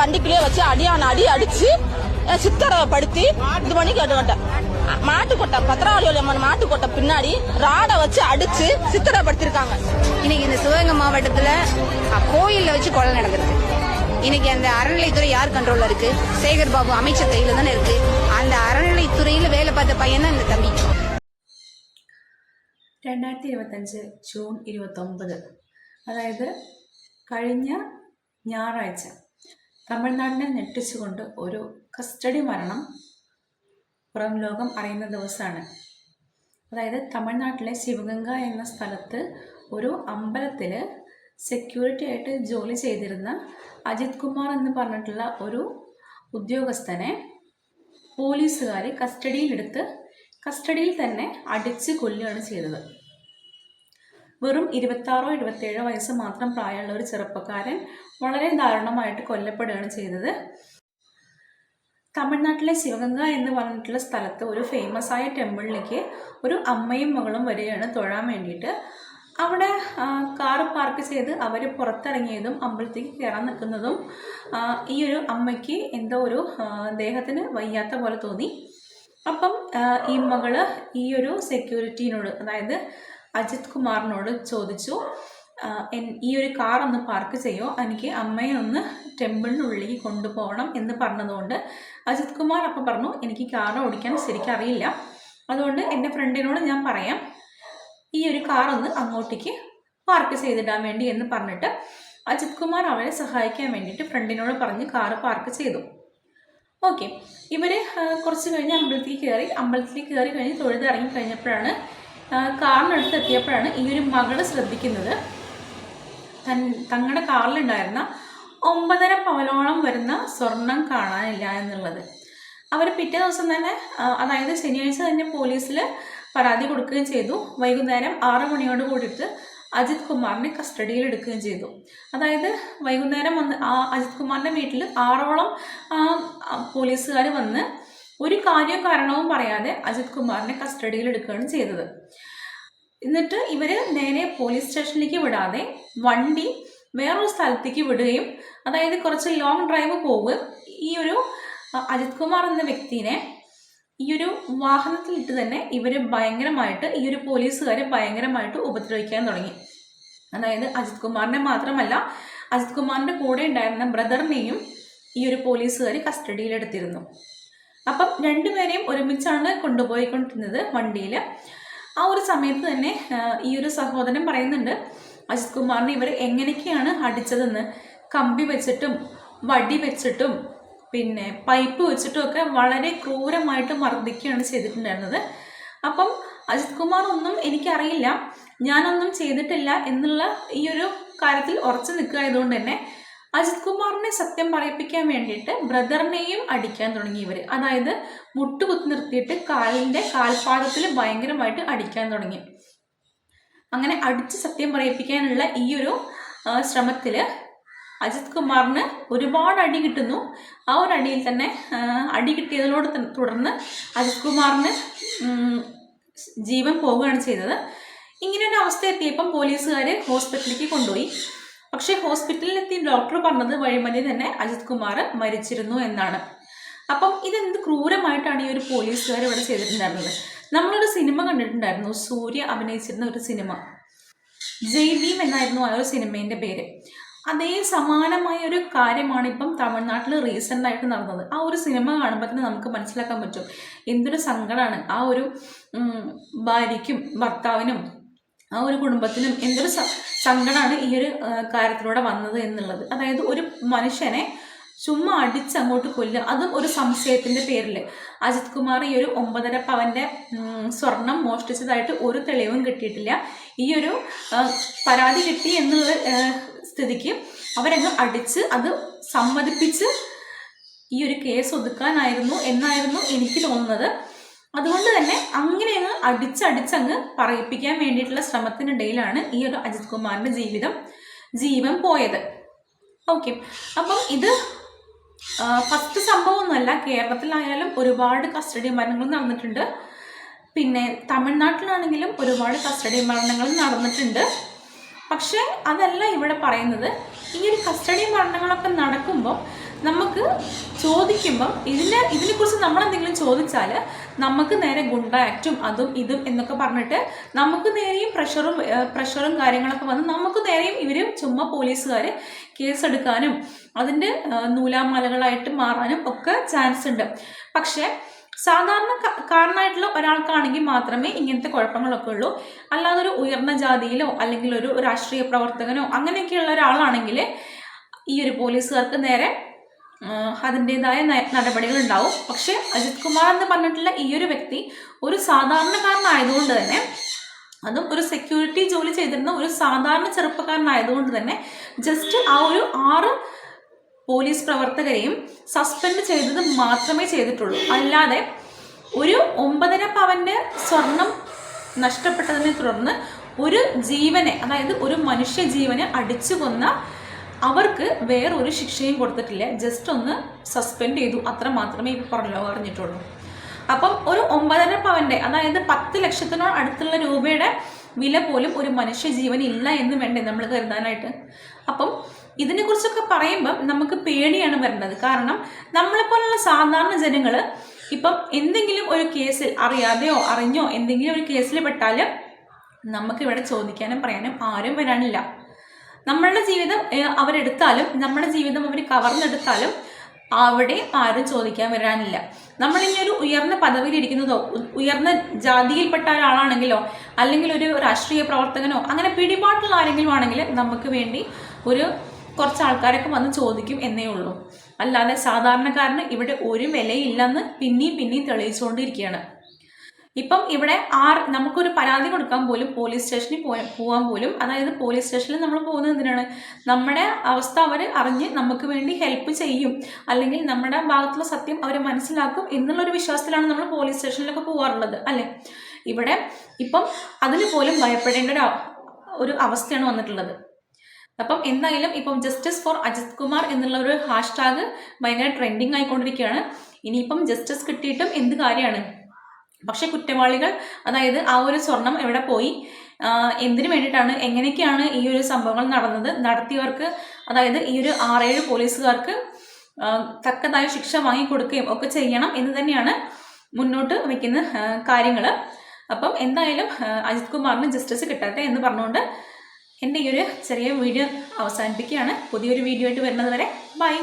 வண்டிக்குள்ளேயே வச்சு அடியான அடி அடிச்சு அஹ், சித்திரவப்படுத்தி இது பண்ணி கேட்டுக்கிட்டேன் மாட்டுக்கொட்டை பத்திராவளி அம்மன் மாட்டுக்கொட்டை பின்னாடி ராடை வச்சு அடிச்சு சித்திரப்படுத்திருக்காங்க இன்னைக்கு இந்த சிவகங்கை மாவட்டத்துல அ, கோயில்ல வச்சு கொலை நடந்திருக்கு இன்னைக்கு அந்த அறநிலைத்துறை யார் கண்ட்ரோல்ல இருக்கு சேகர் பாபு அமைச்சர் கையில தானே இருக்கு அந்த அறநிலைத்துறையில வேலை பார்த்த பையன் தான் இந்த தம்பி രണ്ടായിരത്തി ഇരുപത്തഞ്ച് ജൂൺ ഇരുപത്തൊമ്പത് അതായത് കഴിഞ്ഞ ഞായറാഴ്ച തമിഴ്നാടിനെ ഞെട്ടിച്ചുകൊണ്ട് ഒരു കസ്റ്റഡി മരണം പുറം ലോകം അറിയുന്ന ദിവസമാണ്. അതായത് തമിഴ്നാട്ടിലെ ശിവഗംഗ എന്ന സ്ഥലത്ത് ഒരു അമ്പലത്തിൽ സെക്യൂരിറ്റി ആയിട്ട് ജോലി ചെയ്തിരുന്ന അജിത് കുമാർ എന്ന് പറഞ്ഞിട്ടുള്ള ഒരു ഉദ്യോഗസ്ഥനെ പോലീസുകാർ കസ്റ്റഡിയിലെടുത്ത് കസ്റ്റഡിയിൽ തന്നെ അടിച്ച് കൊല്ലുകയാണ് ചെയ്തത്. വെറും ഇരുപത്താറോ ഇരുപത്തേഴോ വയസ്സ് മാത്രം പ്രായമുള്ള ഒരു ചെറുപ്പക്കാരൻ വളരെ ദാരുണമായിട്ട് കൊല്ലപ്പെടുകയാണ് ചെയ്തത്. തമിഴ്നാട്ടിലെ ശിവഗംഗ എന്ന് പറഞ്ഞിട്ടുള്ള സ്ഥലത്ത് ഒരു ഫേമസ് ആയ ടെമ്പിളിലേക്ക് ഒരു അമ്മയും മകളും വരികയാണ് തൊഴാൻ വേണ്ടിയിട്ട്. അവിടെ കാർ പാർക്ക് ചെയ്ത് അവർ പുറത്തിറങ്ങിയതും അമ്പലത്തേക്ക് കയറാൻ നിൽക്കുന്നതും ഈ ഒരു അമ്മയ്ക്ക് എന്തോ ഒരു ദേഹത്തിന് വയ്യാത്ത പോലെ തോന്നി. അപ്പം ഈ മകൾ ഈ ഒരു സെക്യൂരിറ്റീനോട് അതായത് അജിത് കുമാറിനോട് ചോദിച്ചു ഈ ഒരു കാർ ഒന്ന് പാർക്ക് ചെയ്യോ? എനിക്ക് അമ്മയെ ഒന്ന് ടെമ്പിളിനുള്ളിലേക്ക് കൊണ്ടുപോകണം എന്ന് പറഞ്ഞതുകൊണ്ട് അജിത് കുമാർ അപ്പം പറഞ്ഞു എനിക്ക് കാർ ഓടിക്കാൻ ശരിക്കും അറിയില്ല. അതുകൊണ്ട് എന്റെ ഫ്രണ്ടിനോട് ഞാൻ പറയാം ഈ ഒരു കാർ ഒന്ന് അങ്ങോട്ടേക്ക് പാർക്ക് ചെയ്തിടാൻ വേണ്ടി എന്ന് പറഞ്ഞിട്ട് അജിത് കുമാർ അവരെ സഹായിക്കാൻ വേണ്ടിയിട്ട് ഫ്രണ്ടിനോട് പറഞ്ഞ് കാർ പാർക്ക് ചെയ്തു. ഓക്കെ ഇവർ കുറച്ച് കഴിഞ്ഞ് അമ്പലത്തിൽ കയറി അമ്പലത്തിൽ കയറി കഴിഞ്ഞ് തൊഴുത് ഇറങ്ങി കഴിഞ്ഞപ്പോഴാണ് കാറിനടുത്ത് എത്തിയപ്പോഴാണ് ഈ ഒരു മകൾ ശ്രദ്ധിക്കുന്നത്. തൻ തങ്ങളുടെ കാറിലുണ്ടായിരുന്ന ഒമ്പതര പവനോളം വരുന്ന സ്വർണം കാണാനില്ല എന്നുള്ളത്. അവർ പിറ്റേ ദിവസം തന്നെ അതായത് ശനിയാഴ്ച തന്നെ പോലീസിൽ പരാതി കൊടുക്കുകയും ചെയ്തു. വൈകുന്നേരം ആറ് മണിയോട് കൂടിയിട്ട് അജിത് കുമാറിനെ കസ്റ്റഡിയിൽ എടുക്കുകയും ചെയ്തു. അതായത് വൈകുന്നേരം വന്ന് അജിത് കുമാറിന്റെ വീട്ടിൽ ആറോളം പോലീസുകാർ വന്ന് ഒരു കാര്യവും കാരണവും പറയാതെ അജിത് കുമാറിനെ കസ്റ്റഡിയിൽ എടുക്കുകയാണ് ചെയ്തത്. എന്നിട്ട് ഇവർ നേരെ പോലീസ് സ്റ്റേഷനിലേക്ക് വിടാതെ വണ്ടി വേറൊരു സ്ഥലത്തേക്ക് വിടുകയും അതായത് കുറച്ച് ലോങ് ഡ്രൈവ് പോവുകയും ഈ ഒരു അജിത് കുമാർ എന്ന വ്യക്തിനെ ഈ ഒരു വാഹനത്തിലിട്ട് തന്നെ ഇവർ ഭയങ്കരമായിട്ട് ഈ ഒരു പോലീസുകാരെ ഭയങ്കരമായിട്ട് ഉപദ്രവിക്കാൻ തുടങ്ങി. അതായത് അജിത് കുമാറിനെ മാത്രമല്ല അജിത് കുമാറിന്റെ കൂടെ ഉണ്ടായിരുന്ന ബ്രദറിനെയും ഈ ഒരു പോലീസുകാർ കസ്റ്റഡിയിലെടുത്തിരുന്നു. അപ്പം രണ്ടുപേരെയും ഒരുമിച്ചാണ് കൊണ്ടുപോയിക്കൊണ്ടിരുന്നത് വണ്ടിയിൽ ആ ഒരു സമയത്ത് തന്നെ ഈ ഒരു സഹോദരൻ പറയുന്നുണ്ട് അജിത് കുമാറിനെ ഇവർ എങ്ങനെയൊക്കെയാണ് അടിച്ചതെന്ന്? കമ്പി വെച്ചിട്ടും വടി വെച്ചിട്ടും പിന്നെ പൈപ്പ് വെച്ചിട്ടും ഒക്കെ വളരെ ക്രൂരമായിട്ട് മർദ്ദിക്കുകയാണ് ചെയ്തിട്ടുണ്ടായിരുന്നത്. അപ്പം അജിത് കുമാർ ഒന്നും എനിക്കറിയില്ല ഞാനൊന്നും ചെയ്തിട്ടില്ല എന്നുള്ള ഈ ഒരു കാര്യത്തിൽ ഉറച്ചു നിൽക്കുക ആയതുകൊണ്ട് തന്നെ അജിത് കുമാറിനെ സത്യം പറയിപ്പിക്കാൻ വേണ്ടിയിട്ട് ബ്രദറിനെയും അടിക്കാൻ തുടങ്ങി ഇവർ അതായത് മുട്ടുകുത്തി നിർത്തിയിട്ട് കാലിന്റെ കാൽപാദത്തിൽ ഭയങ്കരമായിട്ട് അടിക്കാൻ തുടങ്ങി. അങ്ങനെ അടിച്ച് സത്യം പറയിപ്പിക്കാനുള്ള ഈ ഒരു ശ്രമത്തിൽ അജിത് കുമാറിന് ഒരുപാട് അടി കിട്ടുന്നു. ആ ഒരു അടിയിൽ തന്നെ അടി കിട്ടിയതിനോട് തുടർന്ന് അജിത് കുമാറിന് ജീവൻ പോവുകയാണ് ചെയ്തത്. ഇങ്ങനെ ഒരു അവസ്ഥ എത്തിയപ്പം പോലീസുകാർ ഹോസ്പിറ്റലിലേക്ക് കൊണ്ടുപോയി. പക്ഷേ ഹോസ്പിറ്റലിൽ എത്തി ഡോക്ടർ പറഞ്ഞത് വഴിമതി തന്നെ അജിത് കുമാർ മരിച്ചിരുന്നു എന്നാണ്. അപ്പം ഇതെന്ത് ക്രൂരമായിട്ടാണ് ഈ ഒരു പോലീസുകാർ ഇവിടെ ചെയ്തിട്ടുണ്ടായിരുന്നത്? നമ്മളൊരു സിനിമ കണ്ടിട്ടുണ്ടായിരുന്നു. സൂര്യ അഭിനയിച്ചിരുന്ന ഒരു സിനിമ. ജയ് ഭീം എന്നായിരുന്നു ആ ഒരു സിനിമേന്റെ പേര്. അതേ സമാനമായ ഒരു കാര്യമാണ് ഇപ്പം തമിഴ്നാട്ടിൽ റീസെന്റ് ആയിട്ട് നടന്നത്. ആ ഒരു സിനിമ കാണുമ്പോൾ തന്നെ നമുക്ക് മനസ്സിലാക്കാൻ പറ്റും. എന്തൊരു സങ്കടമാണ് ആ ഒരു ഭാര്യയ്ക്കും ഭർത്താവിനും ആ ഒരു കുടുംബത്തിനും എന്തൊരു സങ്കടമാണ് ഈ ഒരു കാര്യത്തിലൂടെ വന്നത് എന്നുള്ളത്. അതായത് ഒരു മനുഷ്യനെ ചുമ്മാ അടിച്ച് അങ്ങോട്ട് കൊല്ലുക അതും ഒരു സംശയത്തിന്റെ പേരിൽ അജിത് കുമാർ ഈ ഒരു ഒമ്പതര പവന്റെ സ്വർണം മോഷ്ടിച്ചതായിട്ട് ഒരു തെളിവും കിട്ടിയിട്ടില്ല. ഈ ഒരു പരാതി കിട്ടി എന്നുള്ള സ്ഥിതിക്ക് അവരങ്ങ് അടിച്ച് അത് സമ്മതിപ്പിച്ച് ഈ ഒരു കേസ് ഒതുക്കാനായിരുന്നു എന്നായിരുന്നു എനിക്ക് തോന്നുന്നത്. അതുകൊണ്ട് തന്നെ അങ്ങനെ അങ്ങ് അടിച്ചടിച്ചങ്ങ് പറയിപ്പിക്കാൻ വേണ്ടിയിട്ടുള്ള ശ്രമത്തിനിടയിലാണ് ഈ ഒരു അജിത് കുമാറിന്റെ ജീവിതം ജീവൻ പോയത്. ഓക്കെ അപ്പം ഇത് ഫസ്റ്റ് സംഭവമൊന്നുമല്ല കേരളത്തിലായാലും ഒരുപാട് കസ്റ്റഡി മരണങ്ങൾ നടന്നിട്ടുണ്ട്. പിന്നെ തമിഴ്നാട്ടിലാണെങ്കിലും ഒരുപാട് കസ്റ്റഡി മരണങ്ങൾ നടന്നിട്ടുണ്ട്. പക്ഷേ അതല്ല ഇവിടെ പറയുന്നത്. ഈ ഒരു കസ്റ്റഡി മരണങ്ങളൊക്കെ നടക്കുമ്പോൾ നമ്മൾ ചോദിക്കുമ്പം ഇതിനെ ഇതിനെക്കുറിച്ച് നമ്മളെന്തെങ്കിലും ചോദിച്ചാൽ നമുക്ക് നേരെ ഗുണ്ട ആക്റ്റും അതും ഇതും എന്നൊക്കെ പറഞ്ഞിട്ട് നമുക്ക് നേരെയും പ്രഷറും പ്രഷറും കാര്യങ്ങളൊക്കെ വന്ന് നമുക്ക് നേരെയും ഇവരും ചുമ്മാ പോലീസുകാർ കേസെടുക്കാനും അതിന്റെ നൂലാമാലകളായിട്ട് മാറാനും ഒക്കെ ചാൻസ് ഉണ്ട്. പക്ഷേ സാധാരണ കാരണമായിട്ടുള്ള ഒരാൾക്കാണെങ്കിൽ മാത്രമേ ഇങ്ങനത്തെ കുഴപ്പങ്ങളൊക്കെ ഉള്ളൂ. അല്ലാതെ ഒരു ഉയർന്ന ജാതിയിലോ അല്ലെങ്കിൽ ഒരു രാഷ്ട്രീയ പ്രവർത്തകനോ അങ്ങനെയൊക്കെയുള്ള ഒരാളാണെങ്കിൽ ഈ ഒരു പോലീസുകാർക്ക് നേരെ അതിന്റെതായ നടപടികൾ ഉണ്ടാവും പക്ഷെ അജിത് കുമാർ എന്ന് പറഞ്ഞിട്ടുള്ള ഈ ഒരു വ്യക്തി ഒരു സാധാരണക്കാരനായതുകൊണ്ട് തന്നെ അതും ഒരു സെക്യൂരിറ്റി ജോലി ചെയ്തിരുന്ന ഒരു സാധാരണ ചെറുപ്പക്കാരനായതുകൊണ്ട് തന്നെ ജസ്റ്റ് ആ ഒരു ആറ് പോലീസ് പ്രവർത്തകരെയും സസ്പെൻഡ് ചെയ്തത് മാത്രമേ ചെയ്തിട്ടുള്ളൂ. അല്ലാതെ ഒരു ഒമ്പതര പവന്റെ സ്വർണം നഷ്ടപ്പെട്ടതിനെ തുടർന്ന് ഒരു ജീവനെ അതായത് ഒരു മനുഷ്യ ജീവനെ അടിച്ചു കൊന്ന അവർക്ക് വേറൊരു ശിക്ഷയും കൊടുത്തിട്ടില്ല. ജസ്റ്റ് ഒന്ന് സസ്പെൻഡ് ചെയ്തു. അത്ര മാത്രമേ ഈ പറഞ്ഞല്ലോ അറിഞ്ഞിട്ടുള്ളൂ. അപ്പം ഒരു ഒമ്പതര പവന്റെ അതായത് പത്ത് ലക്ഷത്തിനോട് അടുത്തുള്ള രൂപയുടെ വില പോലും ഒരു മനുഷ്യ ജീവൻ ഇല്ല എന്ന് വേണ്ടേ നമ്മൾ കരുതാനായിട്ട്? അപ്പം ഇതിനെക്കുറിച്ചൊക്കെ പറയുമ്പം നമുക്ക് പേടിയാണ് വരേണ്ടത്. കാരണം നമ്മളെപ്പോലുള്ള സാധാരണ ജനങ്ങൾ ഇപ്പം എന്തെങ്കിലും ഒരു കേസിൽ അറിയാതെയോ അറിഞ്ഞോ എന്തെങ്കിലും ഒരു കേസിൽ പെട്ടാൽ നമുക്കിവിടെ ചോദിക്കാനും പറയാനും ആരും വരാനില്ല. നമ്മളുടെ ജീവിതം അവരെടുത്താലും നമ്മുടെ ജീവിതം അവർ കവർന്നെടുത്താലും അവിടെ ആരും ചോദിക്കാൻ വരാനില്ല. നമ്മളിനി ഒരു ഉയർന്ന പദവിയിലിരിക്കുന്നതോ ഉയർന്ന ജാതിയിൽപ്പെട്ട ഒരാളാണെങ്കിലോ അല്ലെങ്കിൽ ഒരു രാഷ്ട്രീയ പ്രവർത്തകനോ അങ്ങനെ പിടിപാട്ടുള്ള ആരെങ്കിലും ആണെങ്കിൽ നമുക്ക് വേണ്ടി ഒരു കുറച്ച് ആൾക്കാരൊക്കെ വന്ന് ചോദിക്കും എന്നേ ഉള്ളൂ. അല്ലാതെ സാധാരണക്കാരന് ഇവിടെ ഒരു വിലയില്ലെന്ന് പിന്നെയും പിന്നെയും തെളിയിച്ചുകൊണ്ടിരിക്കുകയാണ്. ഇപ്പം ഇവിടെ ആർ നമുക്കൊരു പരാതി കൊടുക്കാൻ പോലും പോലീസ് സ്റ്റേഷനിൽ പോകാൻ പോലും അതായത് പോലീസ് സ്റ്റേഷനിൽ നമ്മൾ പോകുന്നത് എന്തിനാണ്? നമ്മുടെ അവസ്ഥ അവർ അറിഞ്ഞ് നമുക്ക് വേണ്ടി ഹെൽപ്പ് ചെയ്യും. അല്ലെങ്കിൽ നമ്മുടെ ഭാഗത്തുള്ള സത്യം അവർ മനസ്സിലാക്കും എന്നുള്ളൊരു വിശ്വാസത്തിലാണ് നമ്മൾ പോലീസ് സ്റ്റേഷനിലൊക്കെ പോകാറുള്ളത് അല്ലേ? ഇവിടെ ഇപ്പം അതിന് പോലും ഭയപ്പെടേണ്ട ഒരു ഒരു അവസ്ഥയാണ് വന്നിട്ടുള്ളത്. അപ്പം എന്തായാലും ഇപ്പം ജസ്റ്റിസ് ഫോർ അജിത് കുമാർ എന്നുള്ള ഒരു ഹാഷ്ടാഗ് ഭയങ്കര ട്രെൻഡിങ് ആയിക്കൊണ്ടിരിക്കുകയാണ്. ഇനിയിപ്പം ജസ്റ്റിസ് കിട്ടിയിട്ടും എന്ത് കാര്യമാണ്? പക്ഷെ കുറ്റവാളികൾ അതായത് ആ ഒരു സ്വർണം എവിടെ പോയി? എന്തിനു വേണ്ടിയിട്ടാണ്? എങ്ങനെയൊക്കെയാണ് ഈ ഒരു സംഭവങ്ങൾ നടന്നത്? നടത്തിയവർക്ക് അതായത് ഈ ഒരു ആറേഴ് പോലീസുകാർക്ക് തക്കതായ ശിക്ഷ വാങ്ങിക്കൊടുക്കുകയും ഒക്കെ ചെയ്യണം എന്ന് തന്നെയാണ് മുന്നോട്ട് വയ്ക്കുന്ന കാര്യങ്ങൾ അപ്പം എന്തായാലും അജിത് കുമാറിന് ജസ്റ്റിസ് കിട്ടട്ടെ എന്ന് പറഞ്ഞുകൊണ്ട് എന്റെ ഈ ഒരു ചെറിയ വീഡിയോ അവസാനിപ്പിക്കുകയാണ്. പുതിയൊരു വീഡിയോ ആയിട്ട് വരുന്നത് വരെ ബൈ.